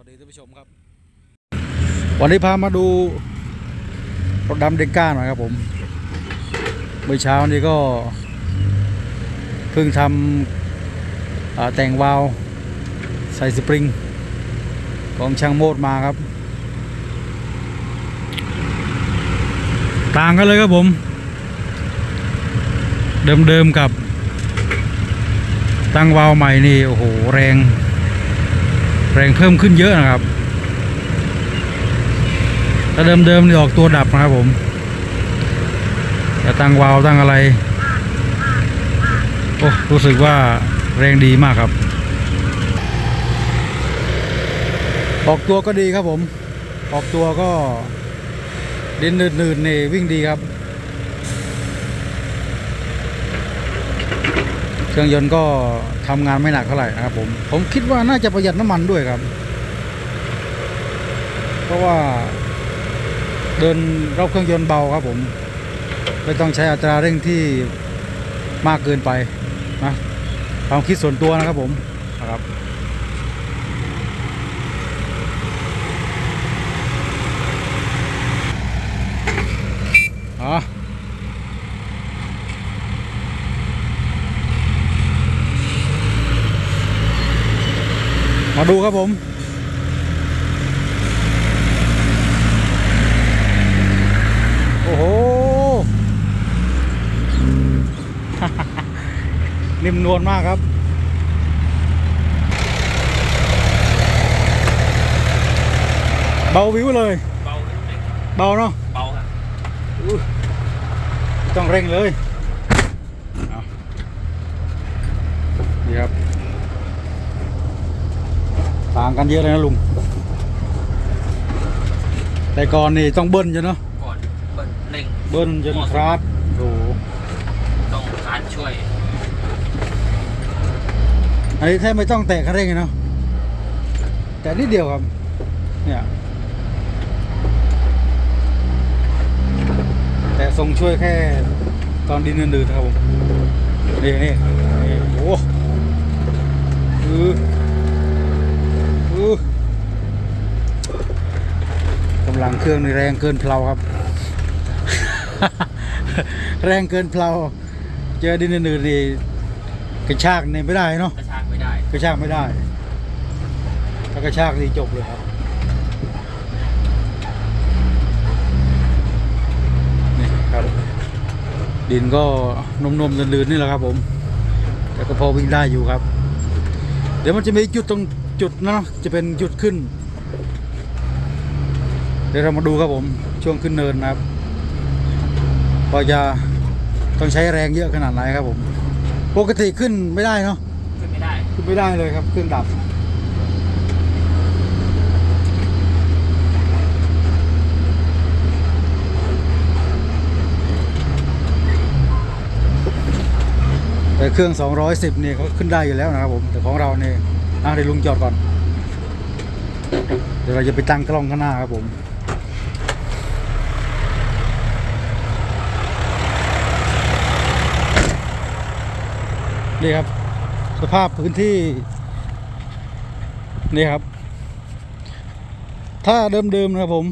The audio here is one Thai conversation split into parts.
วัสดีท่านผู้ชมครับ วันนี้พามาดูรถดำเด็กก้าหน่อยครับผม เมื่อเช้านี้ก็เพิ่งทำแต่งวาล์วใส่สปริง ของช่างโมดมาครับ ต่างกันเลยครับผม เดิมๆกับตั้งวาล์วใหม่นี่ โอ้โห แรง แรงเพิ่มขึ้นเยอะนะครับ ถ้าเดิมๆนี่ออกตัวดับนะครับผมแต่ตั้งวาล์วตั้งอะไร โอ้รู้สึกว่าแรงดีมากครับ ออกตัวก็ดีครับผม ออกตัวก็ดินหนืดๆนี่วิ่งดีครับ เครื่องยนต์ก็ ทำงานไม่หนักเท่าไหร่นะครับผมผมคิดว่าน่าจะประหยัดน้ำมันด้วยครับ เพราะว่าเดินรอบเครื่องยนต์เบาครับผม ไม่ต้องใช้อัตราเร่งที่มากเกินไปนะความคิดส่วนตัวนะครับผมนะครับอ๋อ มาดูครับผมโอ้โหนิ่มนวลมากครับเบาวิวเลย เบาเล็กเบาเนาะเบาครับต้องเร่งเลยเอานี่ครับ ต่างกันเยอะเลยนะลุง แต่ก่อนนี่ต้องเบิ้ลใช่เนาะก่อนเบิ้ลเร่งเบิ้ลจนคลาสโอ้โหต้องการช่วย อันนี้แทบไม่ต้องแตะคันเร่งเลยเนาะแต่นิดเดียวครับ เนี่ย แต่ทรงช่วยแค่ตอนดินเดือดๆครับผม นี่นี่นี่โอ้โหอืออือ กำลังเครื่องนี่แรงเกินเพลาครับ แรงเกินเพลา เจอดินเดือดๆนี่กระชากนี่ไม่ได้เนาะกระชากไม่ได้กระชากไม่ได้ถ้ากระชากนี่จบเลยครับนี่ครับ ดินก็นมๆลื่นๆนี่แหละครับผม แต่ก็พอวิ่งได้อยู่ครับ เดี๋ยวมันจะมีจุดตรง จุดนะเนาะจะเป็นจุดขึ้น เดี๋ยวเรามาดูครับผมช่วงขึ้นเนินนะครับว่าจะต้องใช้แรงเยอะขนาดไหนครับผม ปกติขึ้นไม่ได้เนาะขึ้นไม่ได้ขึ้นไม่ได้เลยครับเครื่องดับแต่เครื่อง 210 นี่เขาขึ้นได้อยู่แล้วนะครับผม แต่ของเราเนี่ย อะเดี๋ยวลุงจอดก่อน เดี๋ยวเราจะไปตั้งกล้องข้างหน้าครับผมนี่ครับ สภาพพื้นที่ นี่ครับ ถ้าเดิมๆนะครับผม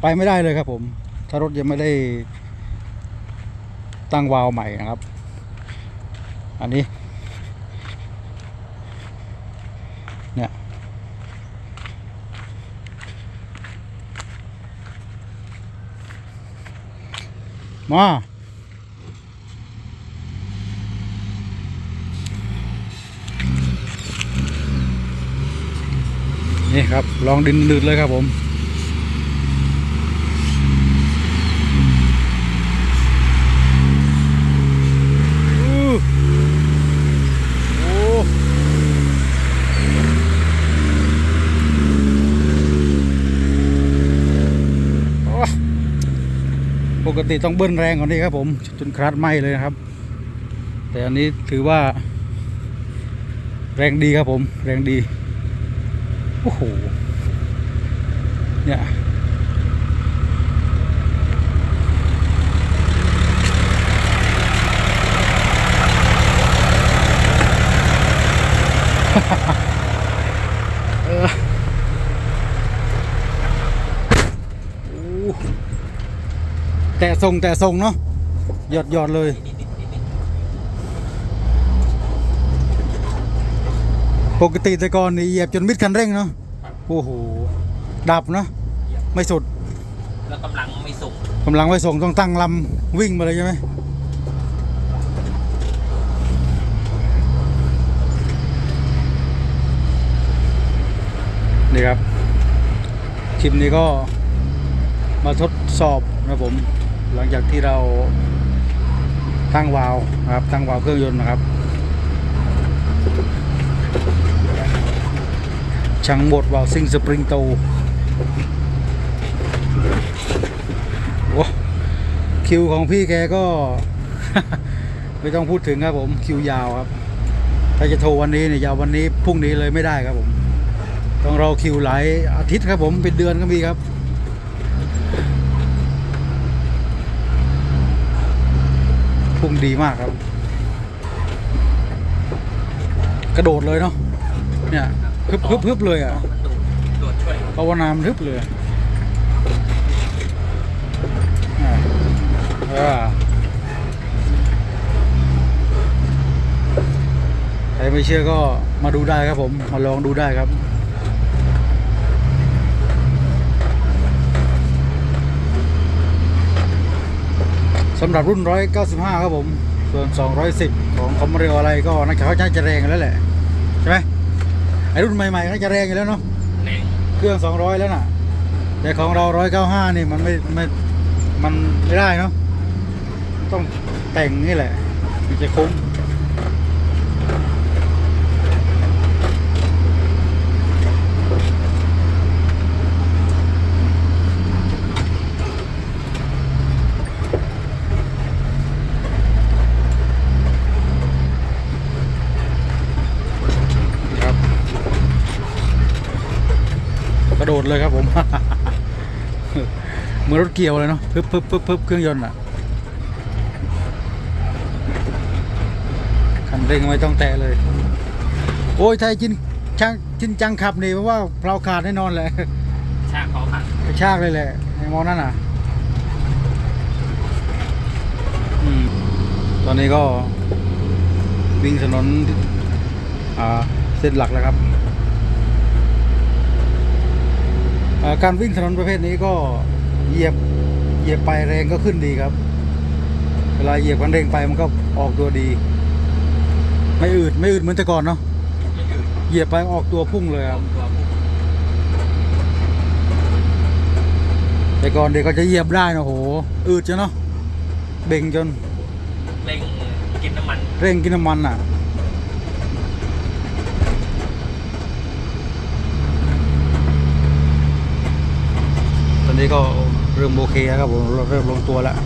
ไปไม่ได้เลยครับผม ถ้ารถยังไม่ได้ตั้งวาล์วใหม่นะครับ อันนี้ เนี่ยมานี่ครับ ลองดินดืดเลยครับผม อู้โอ้โอ้ป กติต้องเบิ้ลแรงกว่านี้ครับผมจนคลัดไหมเลยนะครับ แต่อันนี้ถือว่า แรงดีครับผม แรงดีโอ้โหเนี่ยเออ แต่ทรงแต่ทรงเนาะหยอดหยอดเลยนิดนิดนิดนิดปกติแต่ก่อนนี่เหยียบจนมิดคันเร่งเนาะโอ้โหดับเนาะไม่สุดแล้วกำลังไม่สูงกำลังไว้ส่งต้องตั้งลำวิ่งมาเลยใช่ไหมนี่ครับคลิปนี้ก็มาทดสอบนะครับผม หลังจากที่เราตั้งวาล์วนะครับตั้งวาล์วเครื่องยนต์นะครับช่างบดวาล์วซิงสปริงโตโอ้คิวของพี่แกก็ ไม่ต้องพูดถึงครับผมคิวยาวครับ ถ้าจะโทรวันนี้เนี่ยจะเอาวันนี้พรุ่งนี้เลยไม่ได้ครับผม ต้องรอคิวหลายอาทิตย์ครับผมเป็นเดือนก็มีครับ พุ่งดีมากครับ กระโดดเลยเนาะเนี่ยฮึบฮึบฮึบเลยอะมันดูดดูดช่วยภาวนามฮึบเลยใครไม่เชื่อก็มาดูได้ครับผม มาลองดูได้ครับ สำหรับรุ่น 195 ครับผม ส่วน 210 ของคอมเรียวอะไรก็น่าจะเขาน่าจะแรงอยู่แล้วแหละ ใช่ไหมไอรุ่นใหม่ๆน่าจะแรงอยู่แล้วเนาะแรงเครื่อง 200 แล้วน่ะ แต่ของเรา 195 นี่มันไม่ไม่มันไม่ได้เนาะต้องแต่งนี่แหละมันจะคุ้มครับ กระโดด เลยครับผมเหมือนรถเกี่ยวเลยเนาะปึ๊บปึ๊บปึ๊บปึ๊บเครื่องยนต์อะคันเร่งไม่ต้องแตะเลย โอ้ยไทยจินช่างจินจังขับนี่เพราะว่าเราขาดแน่นอนแหละชากเขาหักกระชากเลยแหละไอ้มอนั่นอะอืมตอนนี้ก็วิ่งถนนอ่าเส้นหลักแล้วครับอ่า การวิ่งถนนประเภทนี้ก็เหยียบเหยียบไปแรงก็ขึ้นดีครับ เวลาเหยียบคันเร่งไปมันก็ออกตัวดี ไม่อืดไม่อืดเหมือนแต่ก่อนเนาะไม่อืดเหยียบไปออกตัวพุ่งเลยคเอารับตัวพุ่งแต่ก่อนเด็กก็จะเหยียบได้นะโห อืดจนเนาะเบ่งจนเร่งกินน้ำมัน เร่งกินน้ำมันอะ ตอน นี้ก็เริ่มโอเคแล้วครับผมเริ่มลงตัวแล้ว